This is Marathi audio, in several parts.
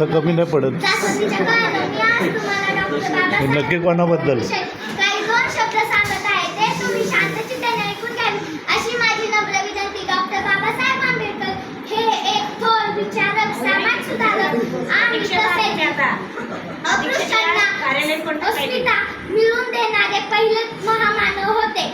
इथं कमी नाही पडत. जास्वंदीच्या गावानं मी आज तुम्हाला डॉक्टर बाबासाहेब नक्की कोणाबद्दल? विषयी काही दोन शब्द सांगत आहे ते तुम्ही शांत चित्ताने ऐकून घ्यावी अशी माझी नम्र विनंती डॉक्टर बाबासाहेब आंबेडकर हे एक थोर विचारक समाज सुधारक आणि तसेच अस्पृश्यांना अस्मिता मिळवून देणारे पहिले महामानव होते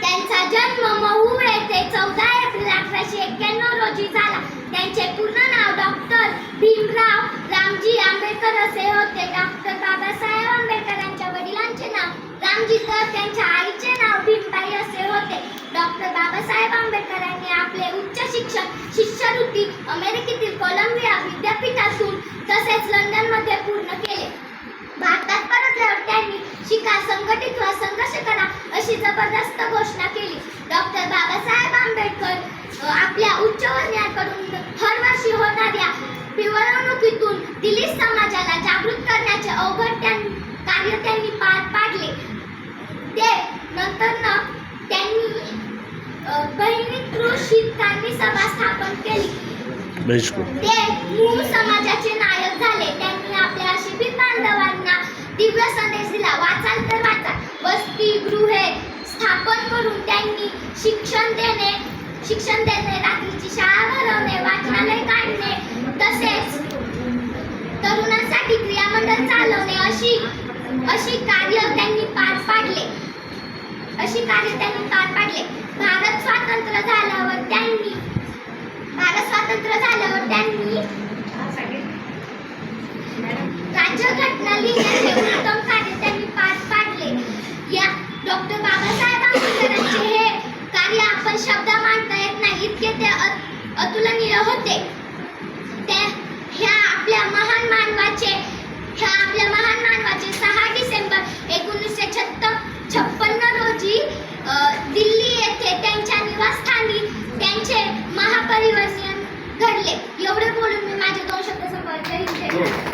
त्यांचा जन्म महू येथे चौदा एप्रिल अठराशे एक्क्याण्णव रोजी झाला त्यांचे पूर्ण नाव डॉक्टर भीमराव रामजी आंबेडकर असे होते डॉक्टर बाबासाहेब आंबेडकरांच्या वडिलांचे नाव रामजी तर त्यांच्या आईचे नाव भीमबाई असे होते डॉक्टर बाबासाहेब आंबेडकरांनी आपले उच्च शिक्षण शिष्यवृत्ती अमेरिकेतील कोलंबिया विद्यापीठातून तसेच लंडनमध्ये पूर्ण केले भारतात परतल्यावर त्यांनी शिका संघटित व्हा संघर्ष करा अशी जबरदस्त घोषणा केली डॉक्टर बाबासाहेब आंबेडकर आपल्या आपल्या उच्चवर्णीयांकडून हरवर्षी होणाऱ्या पिवळवणुकीतून दिल्ली पार पाडले. ते नंतर न त्यांनी अ, बहिणीकृत कांनी सभा स्थापन केली. ते मूळ समाजाचे नायक झाले. त्यांनी आपल्या शिबिर बांधवांना दिव्य संदेश दिला. वाचाल तर वाचाल वसतिगृहे स्थापन करून त्यांनी शिक्षण देणे शिक्षण देणे रात्रीची शाळा भरवणे वाचनालय काढणे तसेच तरुणांसाठी क्रियामंडळ चालवणे अशी अशी कार्य त्यांनी पार पाडले. अशी कार्य त्यांनी पार पाडले. भारत स्वातंत्र्य झाल्यावर त्यांनी भारत स्वातंत्र्य झाल्यावर त्यांनी राज्यघटना लिहिण्याचे उत्तम कार्य त्यांनी पार पाडले. या डॉक्टर बाबासाहेब आंबेडकरांचे हे कार्य आपण शब्द मांडता येत नाही इतके ते अतुलनीय होते. Thank you.